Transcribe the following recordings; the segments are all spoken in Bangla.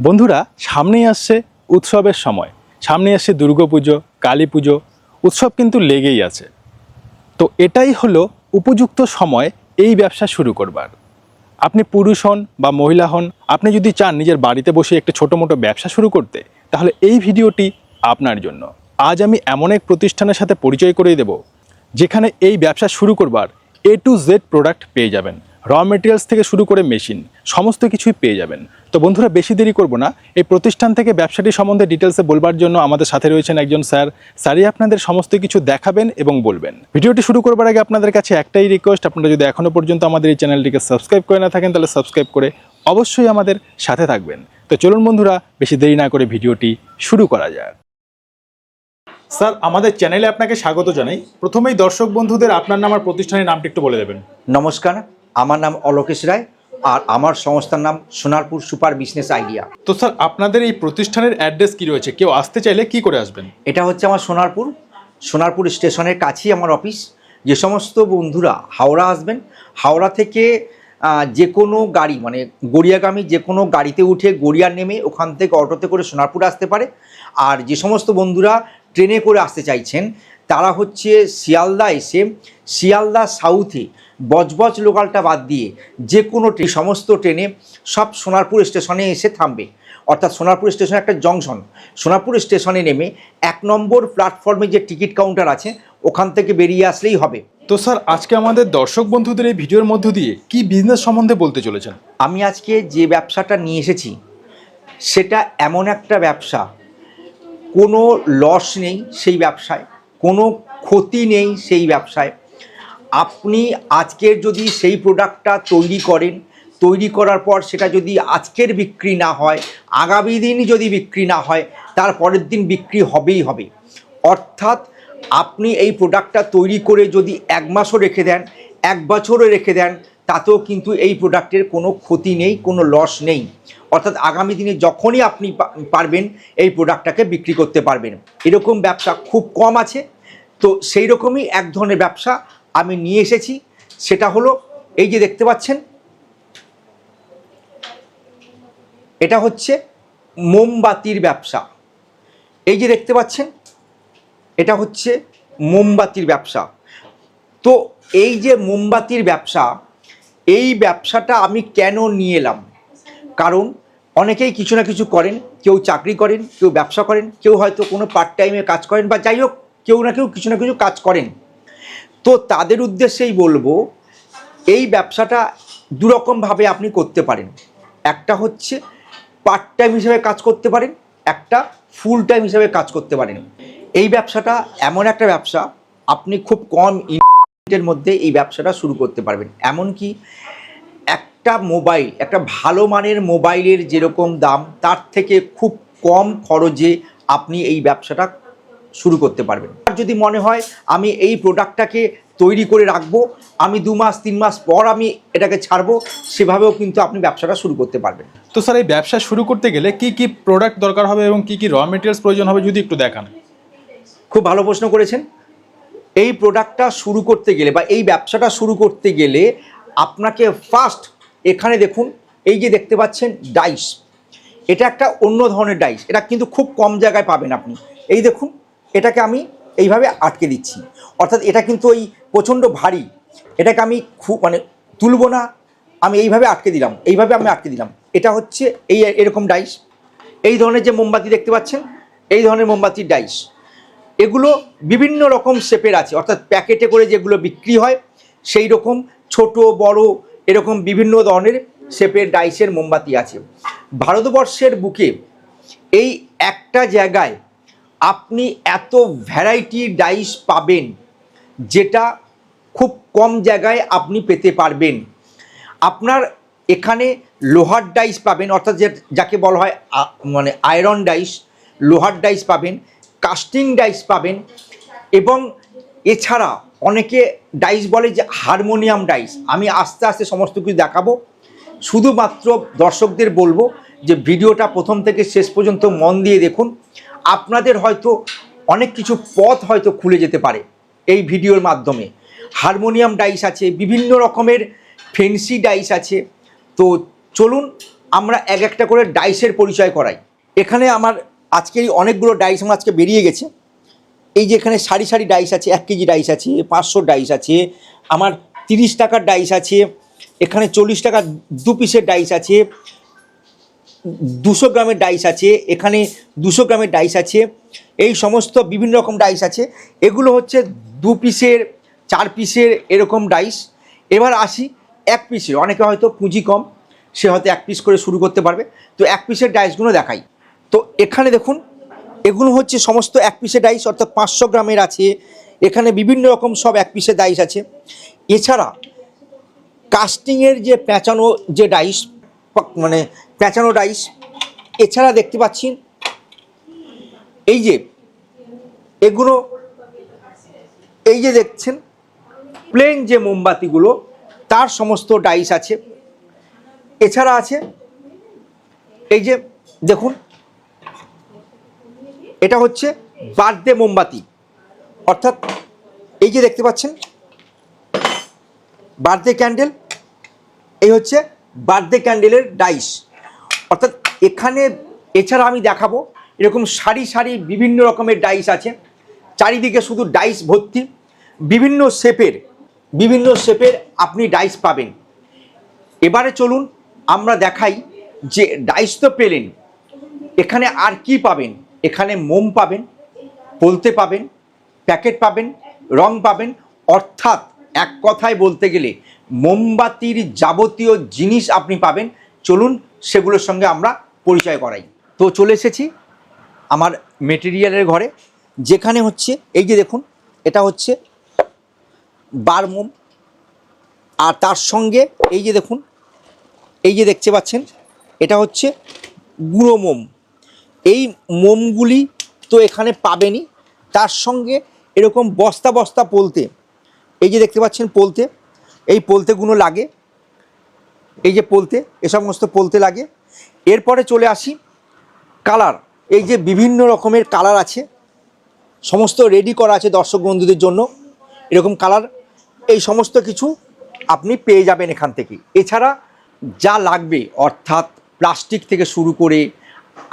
বন্ধুরা, সামনেই আসছে উৎসবের সময়। সামনে আসছে দুর্গাপুজো কালী পুজো, উৎসব কিন্তু লেগেই আছে। তো এটাই হলো উপযুক্ত সময় এই ব্যবসা শুরু করবার। আপনি পুরুষ হন বা মহিলা হন, আপনি যদি চান নিজের বাড়িতে বসে একটা ছোটো মোটো ব্যবসা শুরু করতে, তাহলে এই ভিডিওটি আপনার জন্য। আজ আমি এমন এক প্রতিষ্ঠানের সাথে পরিচয় করিয়ে দেব, যেখানে এই ব্যবসা শুরু করবার এ টু জেড প্রোডাক্ট পেয়ে যাবেন। র মেটেরিয়ালস থেকে শুরু করে মেশিন সমস্ত কিছুই পেয়ে যাবেন। তো বন্ধুরা, বেশি দেরি করব না। এই প্রতিষ্ঠান থেকে ব্যবসাটি সম্বন্ধে ডিটেলসে বলবার জন্য আমাদের সাথে রয়েছেন একজন স্যার। স্যারই আপনাদের সমস্ত কিছু দেখাবেন এবং বলবেন। ভিডিওটি শুরু করবার আগে আপনাদের কাছে একটাই রিকোয়েস্ট আপনারা যদি এখনও পর্যন্ত আমাদের এই চ্যানেলটিকে সাবস্ক্রাইব করে না থাকেন, তাহলে সাবস্ক্রাইব করে অবশ্যই আমাদের সাথে থাকবেন। তো চলুন বন্ধুরা, বেশি দেরি না করে ভিডিওটি শুরু করা যাক। স্যার, আমাদের চ্যানেলে আপনাকে স্বাগত জানাই। প্রথমেই দর্শক বন্ধুদের আপনার নাম আর প্রতিষ্ঠানের নামটি একটু বলে দেবেন। নমস্কার আমার নাম অলোকেশ রায় আর আমার সংস্থার নাম সোনারপুর সুপার বিজনেস আইডিয়া। তো স্যার আপনাদের এই প্রতিষ্ঠানের অ্যাড্রেস কি রয়েছে? কেউ আসতে চাইলে কি করে আসবেন? এটা হচ্ছে আমার সোনারপুর। সোনারপুর স্টেশনের কাছেই আমার অফিস। যে সমস্ত বন্ধুরা হাওড়া আসবেন হাওড়া থেকে যে কোনো গাড়ি মানে গড়িয়াগামী যে কোনো গাড়িতে উঠে গড়িয়া নেমে ওখান থেকে অটোতে করে সোনারপুর আসতে পারে। আর যে সমস্ত বন্ধুরা ট্রেনে করে আসতে চাইছেন তারা হচ্ছে শিয়ালদা এসে শিয়ালদা সাউথে বজবজ লোকালটা বাদ দিয়ে যে কোনো ট্রেন সমস্ত ট্রেনে সব সোনারপুর স্টেশনে এসে থামবে। অর্থাৎ সোনারপুর স্টেশন একটা জংশন। সোনারপুর স্টেশনে নেমে এক নম্বর প্ল্যাটফর্মে যে টিকিট কাউন্টার আছে ওখান থেকে বেরিয়ে আসলেই হবে। তো স্যার আজকে আমাদের দর্শক বন্ধুদের এই ভিডিওর মধ্য দিয়ে কি বিজনেস সম্বন্ধে বলতে চলেছেন? আমি আজকে যে ব্যবসাটা নিয়ে এসেছি সেটা এমন একটা ব্যবসা। কোনো লস নেই সেই ব্যবসায়। কোনো ক্ষতি নেই সেই ব্যবসায়। আপনি আজকের যদি সেই প্রোডাক্টটা তৈরি করেন, তৈরি করার পর সেটা যদি আজকের বিক্রি না হয়, আগামী দিনই যদি বিক্রি না হয়, তার পরের দিন বিক্রি হবেই হবে। অর্থাৎ আপনি এই প্রোডাক্টটা তৈরি করে যদি এক মাসও রেখে দেন, এক বছরও রেখে দেন তাতেও কিন্তু এই প্রোডাক্টের কোনো ক্ষতি নেই, কোনো লস নেই। অর্থাৎ আগামী দিনে যখনই আপনি পারবেন, এই প্রোডাক্টটাকে বিক্রি করতে পারবেন। এরকম ব্যবসা খুব কম আছে। তো সেই রকমই এক ধরনের ব্যবসা আমি নিয়ে এসেছি। সেটা হলো, এই যে দেখতে পাচ্ছেন, এটা হচ্ছে মোমবাতির ব্যবসা। এই যে দেখতে পাচ্ছেন, এটা হচ্ছে মোমবাতির ব্যবসা। তো এই যে মোমবাতির ব্যবসা এই ব্যবসাটা আমি কেন নিয়ে এলাম? কারণ অনেকেই কিছু না কিছু করেন, কেউ চাকরি করেন, কেউ ব্যবসা করেন, কেউ হয়তো কোনো পার্ট টাইমে কাজ করেন বা যাই হোক, কেউ না কেউ কিছু না কিছু কাজ করেন। তো তাদের উদ্দেশ্যেই বলব, এই ব্যবসাটা দুরকমভাবে আপনি করতে পারেন। একটা হচ্ছে পার্ট টাইম হিসেবে কাজ করতে পারেন, একটা ফুল টাইম হিসেবে কাজ করতে পারেন। এই ব্যবসাটা এমন একটা ব্যবসা, আপনি খুব কম ইনভেস্টমেন্টের মধ্যে এই ব্যবসাটা শুরু করতে পারবেন। এমনকি একটা মোবাইল একটা ভালো মানের মোবাইলের যেরকম দাম তার থেকে খুব কম খরচে আপনি এই ব্যবসাটা শুরু করতে পারবেন। আর যদি মনে হয় আমি এই প্রোডাক্টটাকে তৈরি করে রাখব আমি দু মাস তিন মাস পর আমি এটাকে ছাড়বো সেভাবেও কিন্তু আপনি ব্যবসাটা শুরু করতে পারবেন। তো স্যার এই ব্যবসা শুরু করতে গেলে কি কি প্রোডাক্ট দরকার হবে এবং কি কি র মেটেরিয়ালস প্রয়োজন হবে যদি একটু দেখান। খুব ভালো প্রশ্ন করেছেন। এই প্রোডাক্টটা শুরু করতে গেলে বা এই ব্যবসাটা শুরু করতে গেলে আপনাকে ফার্স্ট এখানে দেখুন, এই যে দেখতে পাচ্ছেন ডাইস এটা একটা অন্য ধরনের ডাইস এটা কিন্তু খুব কম জায়গায় পাবেন আপনি। এই দেখুন, এটাকে আমি এইভাবে আটকে দিচ্ছি। অর্থাৎ এটা কিন্তু ওই প্রচণ্ড ভারী। এটাকে আমি খুব মানে তুলব না, আমি এইভাবে আটকে দিলাম, এইভাবে আমি আটকে দিলাম। এটা হচ্ছে এই এরকম ডাইস এই ধরনের যে মোমবাতি দেখতে পাচ্ছেন, এই ধরনের মোমবাতির ডাইস এগুলো বিভিন্ন রকম শেপের আছে। অর্থাৎ প্যাকেটে করে যেগুলো বিক্রি হয়, সেই রকম ছোট, বড়, এরকম বিভিন্ন ধরনের শেপের ডাইসের মোমবাতি আছে। ভারতবর্ষের বুকে এই একটা জায়গায় আপনি এত ভ্যারাইটি ডাইস পাবেন, যেটা খুব কম জায়গায় আপনি পেতে পারবেন। আপনার এখানে লোহার ডাইস পাবেন, অর্থাৎ যাকে বলা হয় মানে আয়রন ডাইস লোহার ডাইস পাবেন। কাস্টিং ডাইস পাবেন এবং এছাড়া অনেকে ডাইস বলে যে হারমোনিয়াম ডাইস আমি আস্তে আস্তে সমস্ত কিছু দেখাবো। শুধুমাত্র দর্শকদের বলব যে ভিডিওটা প্রথম থেকে শেষ পর্যন্ত মন দিয়ে দেখুন। আপনাদের হয়তো অনেক কিছু পথ হয়তো খুলে যেতে পারে এই ভিডিওর মাধ্যমে। হারমোনিয়াম ডাইস আছে, বিভিন্ন রকমের ফেন্সি ডাইস আছে। তো চলুন আমরা এক একটা করে ডাইসের পরিচয় করাই। এখানে আমার আজকের অনেকগুলো ডাইস আমার আজকে বেরিয়ে গেছে। এই যে এখানে সারি সারি ডাইস আছে, এক কেজি ডাইস আছে, পাঁচশো ডাইস আছে, আমার তিরিশ টাকার ডাইস আছে, এখানে চল্লিশ টাকার দু পিসের ডাইস আছে, দুশো গ্রামের ডাইস আছে, এখানে দুশো গ্রামের ডাইস আছে, এই সমস্ত বিভিন্ন রকম ডাইস আছে। এগুলো হচ্ছে দু পিসের চার পিসের এরকম ডাইস এবার আসি এক পিসের অনেকে হয়তো পুঁজি কম, সে হয়তো এক পিস করে শুরু করতে পারবে। তো এক পিসের ডাইসগুলো দেখাই। তো এখানে দেখুন, এগুলো হচ্ছে সমস্ত এক পিসের ডাইস অর্থাৎ পাঁচশো গ্রামের আছে। এখানে বিভিন্ন রকম সব এক পিসের ডাইস আছে। এছাড়া কাস্টিংয়ের যে প্যাঁচানো যে ডাইস মানে প্যাঁচানো ডাইস এছাড়া দেখতে পাচ্ছি, এই যে, এগুলো, এই যে দেখছেন প্লেন যে মোমবাতিগুলো, তার সমস্ত ডাইস আছে। এছাড়া আছে, এই যে, দেখুন এটা হচ্ছে বার্থডে মোমবাতি। অর্থাৎ এই যে দেখতে পাচ্ছেন, বার্থডে ক্যান্ডেল, এই হচ্ছে বার্থডে ক্যান্ডেলের ডাইস। অর্থাৎ এখানে এছাড়া আমি দেখাবো, এরকম সারি সারি বিভিন্ন রকমের ডাইস আছে। চারিদিকে শুধু ডাইস ভর্তি। বিভিন্ন শেপের বিভিন্ন শেপের আপনি ডাইস পাবেন। এবারে চলুন আমরা দেখাই যে ডাইস তো পেলেন, এখানে আর কি পাবেন? এখানে মোম পাবেন, পলতে পাবেন, প্যাকেট পাবেন, রং পাবেন। অর্থাৎ এক কথায় বলতে গেলে মোমবাতির যাবতীয় জিনিস আপনি পাবেন। চলুন সেগুলোর সঙ্গে আমরা পরিচয় করাই। তো চলে এসেছি আমার মেটেরিয়ালের ঘরে, যেখানে হচ্ছে, এই যে দেখুন, এটা হচ্ছে বার মোম। আর তার সঙ্গে এই যে দেখুন, এই যে দেখতে পাচ্ছেন, এটা হচ্ছে গুঁড়ো মোম। এই মোমগুলি তো এখানে পাবেনই তার সঙ্গে এরকম বস্তা বস্তা পোলতে, এই যে দেখতে পাচ্ছেন পোলতে, এই পোলতেগুলো লাগে। এই যে পোলতে, এ সমস্ত পোলতে লাগে। এরপরে চলে আসি, কালার। এই যে বিভিন্ন রকমের কালার আছে, সমস্ত রেডি করা আছে দর্শক বন্ধুদের জন্য। এরকম কালার, এই সমস্ত কিছু আপনি পেয়ে যাবেন এখান থেকে। এছাড়া যা লাগবে, অর্থাৎ প্লাস্টিক থেকে শুরু করে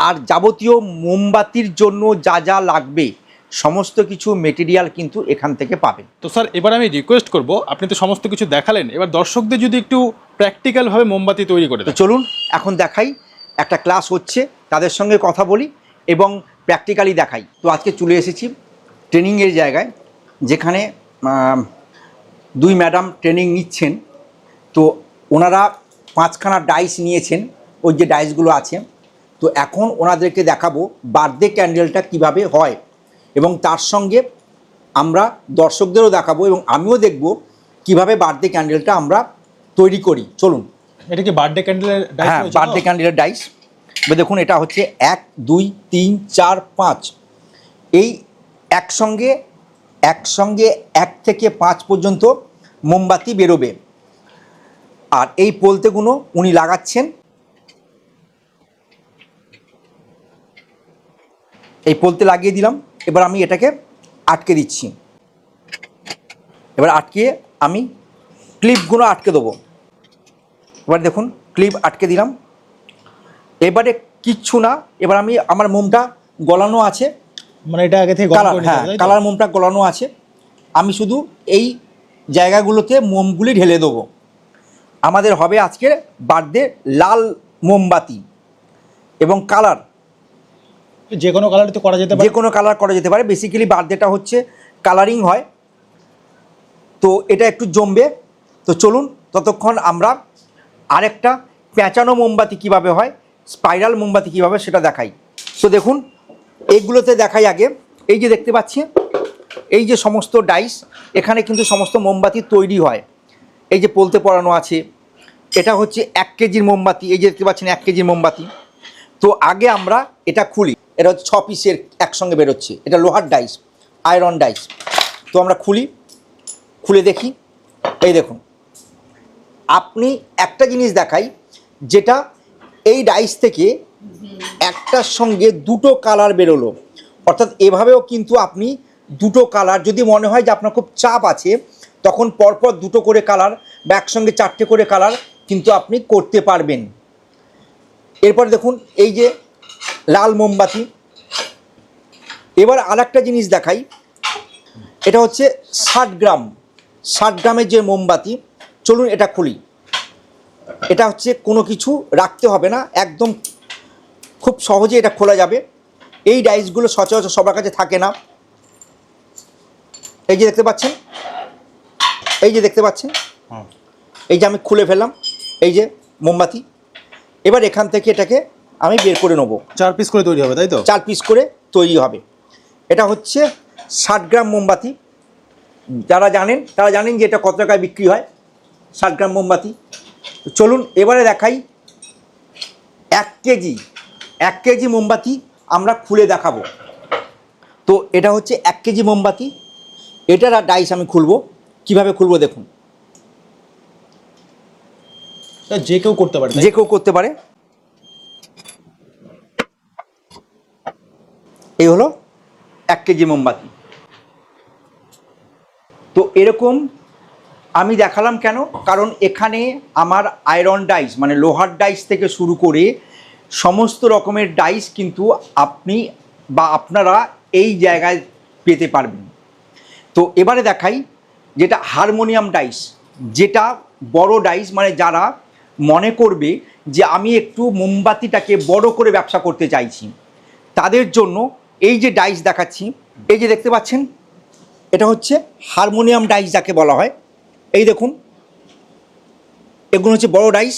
আর যাবতীয় মোমবাতির জন্য যা যা লাগবে সমস্ত কিছু মেটেরিয়াল কিন্তু এখান থেকে পাবেন। তো স্যার এবার আমি রিকোয়েস্ট করব আপনি তো সমস্ত কিছু দেখালেন এবার দর্শকদের যদি একটু প্র্যাকটিক্যালভাবে মোমবাতি তৈরি করে তো চলুন এখন দেখাই একটা ক্লাস হচ্ছে তাদের সঙ্গে কথা বলি এবং প্র্যাকটিক্যালি দেখাই। তো আজকে চলে এসেছি ট্রেনিংয়ের জায়গায় যেখানে দুই ম্যাডাম ট্রেনিং নিচ্ছেন। তো ওনারা পাঁচখানা ডাইস নিয়েছেন ওই যে ডাইসগুলো আছে। তো এখন ওনাদেরকে দেখাবো বার্থডে ক্যান্ডেলটা কীভাবে হয়। এবং তার সঙ্গে আমরা দর্শকদেরও দেখাবো এবং আমিও দেখব কীভাবে বার্থডে ক্যান্ডেলটা আমরা তৈরি করি। চলুন। এটা কি বার্থডে ক্যান্ডেলের হ্যাঁ বার্থডে ক্যান্ডেলের ডাইস এবার দেখুন এটা হচ্ছে এক দুই তিন চার পাঁচ। এই একসঙ্গে একসঙ্গে এক থেকে পাঁচ পর্যন্ত মোমবাতি বেরোবে। আর এই পোলতেগুলো উনি লাগাচ্ছেন। এই পোলতে লাগিয়ে দিলাম। এবার আমি এটাকে আটকে দিচ্ছি। এবার আটকিয়ে আমি ক্লিপগুলো আটকে দেবো। এবার দেখুন ক্লিপ আটকে দিলাম। এবারে কিচ্ছু না এবার আমি আমার মোমটা গলানো আছে। মানে এটা আগে থেকে কালার হ্যাঁ? কালার মোমটা গলানো আছে। আমি শুধু এই জায়গাগুলোতে মোমগুলি ঢেলে দেবো। আমাদের হবে আজকে বার্থডে লাল মোমবাতি এবং কালার। যে কোনো কালার তো করা যেতে পারে। যে কোনো কালার করা যেতে পারে। বেসিক্যালি বার্থডেটা হচ্ছে কালারিং হয়। তো এটা একটু জমবে। তো চলুন, ততক্ষণ আমরা আরেকটা প্যাঁচানো মোমবাতি কীভাবে হয় স্পাইরাল মোমবাতি কীভাবে সেটা দেখাই। তো দেখুন এইগুলোতে দেখাই আগে। এই যে দেখতে পাচ্ছি, এই যে সমস্ত ডাইস এখানে কিন্তু সমস্ত মোমবাতি তৈরি হয়। এই যে পোলতে পড়ানো আছে, এটা হচ্ছে এক কেজির মোমবাতি। এই যে দেখতে পাচ্ছেন, এক কেজির মোমবাতি। তো আগে আমরা এটা খুলি। এটা হচ্ছে ছ পিসের একসঙ্গে বেরোচ্ছে। এটা লোহার ডাইস, আয়রন ডাইস। তো আমরা খুলি, খুলে দেখি। এই দেখুন। আপনি একটা জিনিস দেখাই, যেটা এই ডাইস থেকে একটার সঙ্গে দুটো কালার বেরোলো। অর্থাৎ এভাবেও কিন্তু আপনি দুটো কালার, যদি মনে হয় যে আপনার খুব চাপ আছে, তখন পরপর দুটো করে কালার বা একসঙ্গে চারটে করে কালার কিন্তু আপনি করতে পারবেন। এরপর দেখুন এই যে লাল মোমবাতি। এবার আর একটা জিনিস দেখাই। এটা হচ্ছে ষাট গ্রাম। ষাট গ্রামের যে মোমবাতি চলুন এটা খুলি। এটা হচ্ছে কোনো কিছু রাখতে হবে না একদম খুব সহজে এটা খোলা যাবে। এই ডাইসগুলো সচরাচর সবার কাছে থাকে না। এই যে দেখতে পাচ্ছেন? এই যে দেখতে পাচ্ছেন? এই যে আমি খুলে ফেললাম। এই যে মোমবাতি। এবার এখান থেকে এটাকে আমি বের করে নেব। চার পিস করে তৈরি হবে তাই তো? চার পিস করে তৈরি হবে। এটা হচ্ছে ষাট গ্রাম মোমবাতি। যারা জানেন তারা জানেন যে এটা কত টাকায় বিক্রি হয় ষাট গ্রাম মোমবাতি। চলুন এবারে দেখাই। এক কেজি এক কেজি মোমবাতি আমরা খুলে দেখাবো। তো এটা হচ্ছে এক কেজি মোমবাতি। এটার আর ডাইস আমি খুলবো। কীভাবে খুলবো দেখুন। যে কেউ করতে পারে যে কেউ করতে পারে। এই হলো এক কেজি মোমবাতি। তো এরকম আমি দেখালাম কেন? কারণ এখানে আমার আয়রন ডাইস মানে লোহার ডাইস থেকে শুরু করে সমস্ত রকমের ডাইস কিন্তু আপনি বা আপনারা এই জায়গায় পেতে পারবেন। তো এবারে দেখাই যেটা হারমোনিয়াম ডাইস যেটা বড় ডাইস মানে যারা মনে করবে যে আমি একটু মোমবাতিটাকে বড় করে ব্যবসা করতে চাইছি। তাদের জন্য এই যে ডাইস দেখাচ্ছি এই যে দেখতে পাচ্ছেন এটা হচ্ছে হারমোনিয়াম ডাইস যাকে বলা হয়। এই দেখুন এগুলো হচ্ছে বড় ডাইস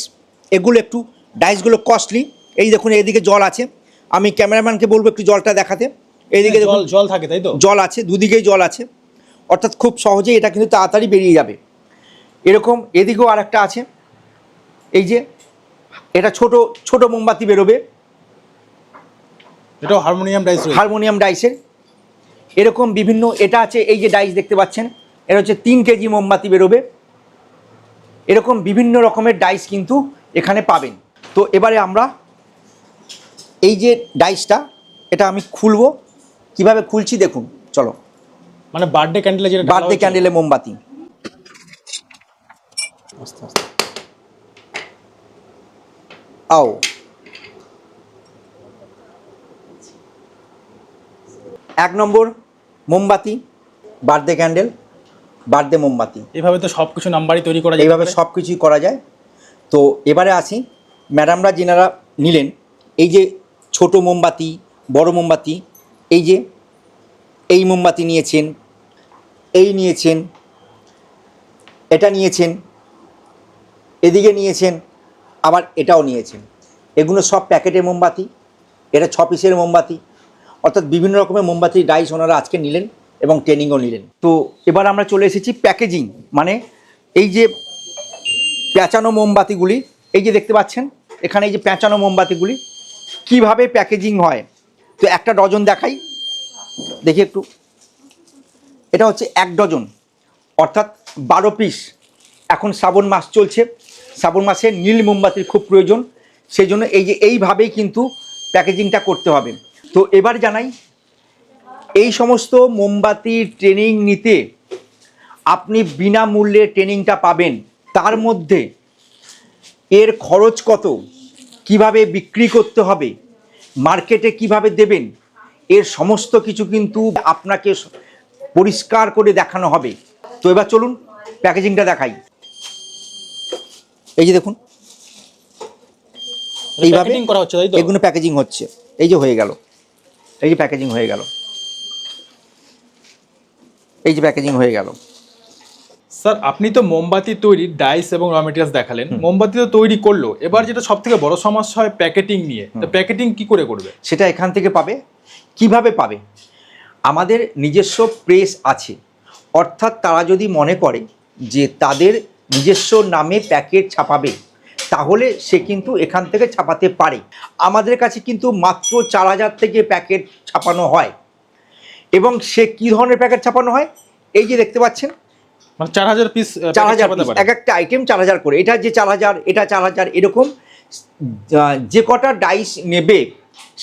এগুলো একটু ডাইসগুলো কস্টলি। এই দেখুন এদিকে জল আছে। আমি ক্যামেরাম্যানকে বলব একটু জলটা দেখাতে। এইদিকে দেখুন জল জল থাকে তাই তো? জল আছে দুদিকেই জল আছে। অর্থাৎ খুব সহজেই এটা কিন্তু তাড়াতাড়ি বেরিয়ে যাবে। এরকম এদিকেও আর একটা আছে। এই যে এটা ছোট ছোট মোমবাতি বেরোবে। এটাও হারমোনিয়াম ডাইস হারমোনিয়াম ডাইসের। এরকম বিভিন্ন এটা আছে এই যে ডাইস দেখতে পাচ্ছেন এটা হচ্ছে তিন কেজি মোমবাতি বেরোবে। এরকম বিভিন্ন রকমের ডাইস কিন্তু এখানে পাবেন। তো এবারে আমরা এই যে ডাইসটা এটা আমি খুলবো। কীভাবে খুলছি দেখুন চলো। মানে বার্থডে ক্যান্ডেলে যেটা বার্থডে ক্যান্ডেলে মোমবাতি। আস্তে আস্তে। আও এক নম্বর মোমবাতি বার্থডে ক্যান্ডেল বার্থডে মোমবাতি। এভাবে তো সব কিছু নাম্বারই তৈরি করা যায় এইভাবে সব কিছুই করা যায়। তো এবারে আসি। ম্যাডামরা যেনারা নিলেন এই যে ছোট মোমবাতি বড় মোমবাতি এই যে এই মোমবাতি নিয়েছেন এই নিয়েছেন এটা নিয়েছেন এদিকে নিয়েছেন আবার এটাও নিয়েছেন এগুলো সব প্যাকেটের মোমবাতি, এটা ছ পিসের মোমবাতি, অর্থাৎ বিভিন্ন রকমের মোমবাতি, ডাইস ওনারা আজকে নিলেন এবং ট্রেনিংও নিলেন। তো এবার আমরা চলে এসেছি প্যাকেজিং মানে এই যে প্যাঁচানো মোমবাতিগুলি, এই যে দেখতে পাচ্ছেন, এখানে এই যে প্যাঁচানো মোমবাতিগুলি, কীভাবে প্যাকেজিং হয়? তো একটা ডজন দেখাই, দেখি একটু। এটা হচ্ছে এক ডজন, অর্থাৎ বারো পিস। এখন শ্রাবণ মাস চলছে শ্রাবণ মাসে নীল মোমবাতির খুব প্রয়োজন। সেই জন্য এই যে এইভাবেই কিন্তু প্যাকেজিংটা করতে হবে। তো এবার জানাই, এই সমস্ত মোমবাতির ট্রেনিং নিতে আপনি বিনামূল্যে ট্রেনিংটা পাবেন। তার মধ্যে এর খরচ কত? কীভাবে বিক্রি করতে হবে? মার্কেটে কীভাবে দেবেন? এর সমস্ত কিছু কিন্তু আপনাকে পরিষ্কার করে দেখানো হবে। তো এবার চলুন প্যাকেজিংটা দেখাই। এই যে দেখুন। এইভাবে করা হচ্ছে তাই তো? এগুলো প্যাকেজিং হচ্ছে। এই যে হয়ে গেল। এই যে প্যাকেজিং হয়ে গেল। এই যে প্যাকেজিং হয়ে গেল। স্যার আপনি তো মোমবাতি তৈরি ডাইস এবং র মেটেরিয়ালস দেখালেন। মোমবাতি তো তৈরি করল। এবার যেটা সব থেকে বড় সমস্যা হয় প্যাকেটিং নিয়ে। তো প্যাকেটিং কি করে করবে? সেটা এখান থেকে পাবে। কীভাবে পাবে? আমাদের নিজস্ব প্রেস আছে। অর্থাৎ তারা যদি মনে করে যে তাদের নিজস্ব নামে প্যাকেট ছাপাবে তাহলে সে কিন্তু এখান থেকে ছাপাতে পারে। আমাদের কাছে কিন্তু মাত্র চার হাজার থেকে প্যাকেট ছাপানো হয়। এবং সে কী ধরনের প্যাকেট ছাপানো হয়? এই যে দেখতে পাচ্ছেন মানে চার হাজার পিস চার হাজার এক একটা আইটেম চার হাজার করে। এটা যে চার হাজার এটা চার হাজার এরকম যে কটা ডাইস নেবে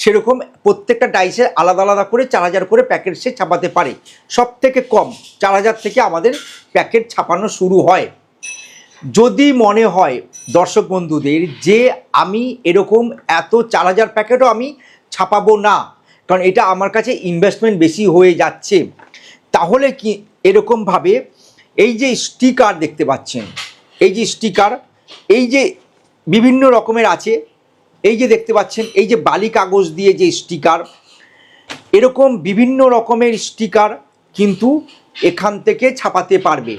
সেরকম প্রত্যেকটা ডাইসে আলাদা আলাদা করে চার হাজার করে প্যাকেট সে ছাপাতে পারে। সব থেকে কম চার হাজার থেকে আমাদের প্যাকেট ছাপানো শুরু হয়। যদি মনে হয় দর্শক বন্ধুদের যে আমি এরকম এত চার হাজার প্যাকেটও আমি ছাপাবো না, কারণ এটা আমার কাছে ইনভেস্টমেন্ট বেশি হয়ে যাচ্ছে, তাহলে কি এরকমভাবে এই যে স্টিকার দেখতে পাচ্ছেন, এই যে স্টিকার এই যে বিভিন্ন রকমের আছে, এই যে দেখতে পাচ্ছেন, এই যে বালি কাগজ দিয়ে যে স্টিকার এরকম বিভিন্ন রকমের স্টিকার কিন্তু এখান থেকে ছাপাতে পারবে।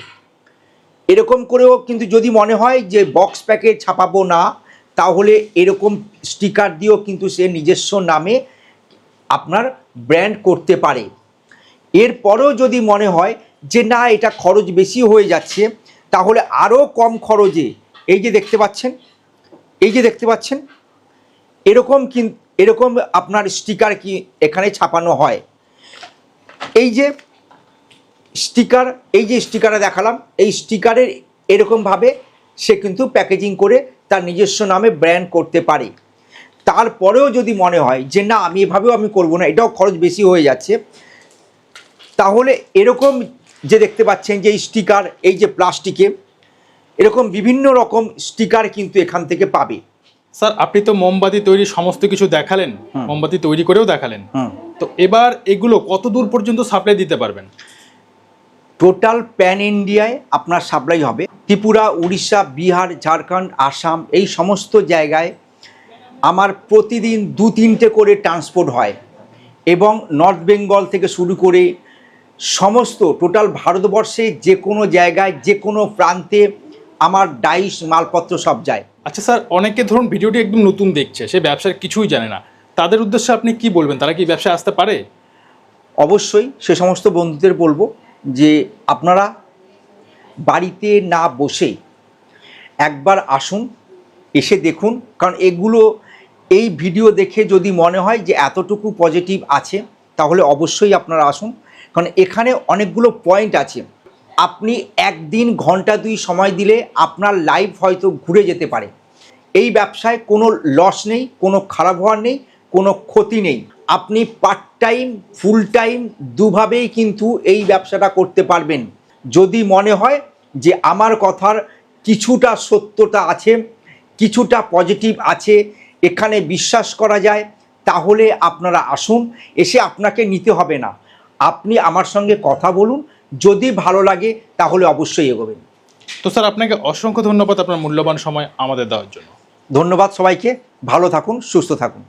এরকম করেও কিন্তু যদি মনে হয় যে বক্স প্যাকেট ছাপাবো না, তাহলে এরকম স্টিকার দিয়েও কিন্তু সে নিজস্ব নামে আপনার ব্র্যান্ড করতে পারে। এরপরেও যদি মনে হয় যে না, এটা খরচ বেশি হয়ে যাচ্ছে, তাহলে আরও কম খরচে, এই যে দেখতে পাচ্ছেন, এই যে দেখতে পাচ্ছেন, এরকম কিন, এরকম আপনার স্টিকার কি এখানে ছাপানো হয়। এই যে স্টিকার এই যে স্টিকারে দেখালাম এই স্টিকারের এরকমভাবে সে কিন্তু প্যাকেজিং করে তার নিজস্ব নামে ব্র্যান্ড করতে পারে। তারপরেও যদি মনে হয় যে না আমি এভাবেও আমি করব না এটাও খরচ বেশি হয়ে যাচ্ছে তাহলে এরকম যে দেখতে পাচ্ছেন যে স্টিকার এই যে প্লাস্টিকে এরকম বিভিন্ন রকম স্টিকার কিন্তু এখান থেকে পাবে। স্যার আপনি তো মোমবাতি তৈরি সমস্ত কিছু দেখালেন মোমবাতি তৈরি করেও দেখালেন। তো এবার এগুলো কত দূর পর্যন্ত সাপ্লাই দিতে পারবেন? টোটাল প্যান ইন্ডিয়ায় আপনার সাপ্লাই হবে। ত্রিপুরা উড়িষ্যা বিহার ঝাড়খণ্ড আসাম এই সমস্ত জায়গায় আমার প্রতিদিন দু তিনটে করে ট্রান্সপোর্ট হয় এবং নর্থ বেঙ্গল থেকে শুরু করে সমস্ত টোটাল ভারতবর্ষে যে কোনো জায়গায় যে কোনো প্রান্তে আমার ডাইস মালপত্র সব যায়। আচ্ছা স্যার অনেকে ধরুন ভিডিওটি একদম নতুন দেখছে সে ব্যবসার কিছুই জানে না। তাদের উদ্দেশ্যে আপনি কি বলবেন? তারা কি ব্যবসায় আসতে পারে? অবশ্যই সে সমস্ত বন্ধুদের বলব। যে আপনারা বাড়িতে না বসে একবার আসুন, এসে দেখুন, কারণ এগুলো এই ভিডিও দেখে যদি মনে হয় যে এতটুকু পজিটিভ আছে, তাহলে অবশ্যই আপনারা আসুন। কারণ এখানে অনেকগুলো পয়েন্ট আছে। আপনি একদিন, ঘণ্টা দুই সময় দিলে আপনার লাইফ হয়তো ঘুরে যেতে পারে। এই ব্যবসায় কোনো লস নেই, কোনো খারাপ হওয়ার নেই, কোনো ক্ষতি নেই। আপনি পার্ট টাইম ফুল টাইম দুভাবেই কিন্তু এই ব্যবসাটা করতে পারবেন। যদি মনে হয় যে আমার কথার কিছুটা সত্যতা আছে কিছুটা পজিটিভ আছে এখানে বিশ্বাস করা যায় তাহলে আপনারা আসুন এসে আপনাকে নিতে হবে না। আপনি আমার সঙ্গে কথা বলুন যদি ভালো লাগে তাহলে অবশ্যই এগোবেন। তো স্যার আপনাকে অসংখ্য ধন্যবাদ আপনার মূল্যবান সময় আমাদের দেওয়ার জন্য। ধন্যবাদ সবাইকে ভালো থাকুন সুস্থ থাকুন।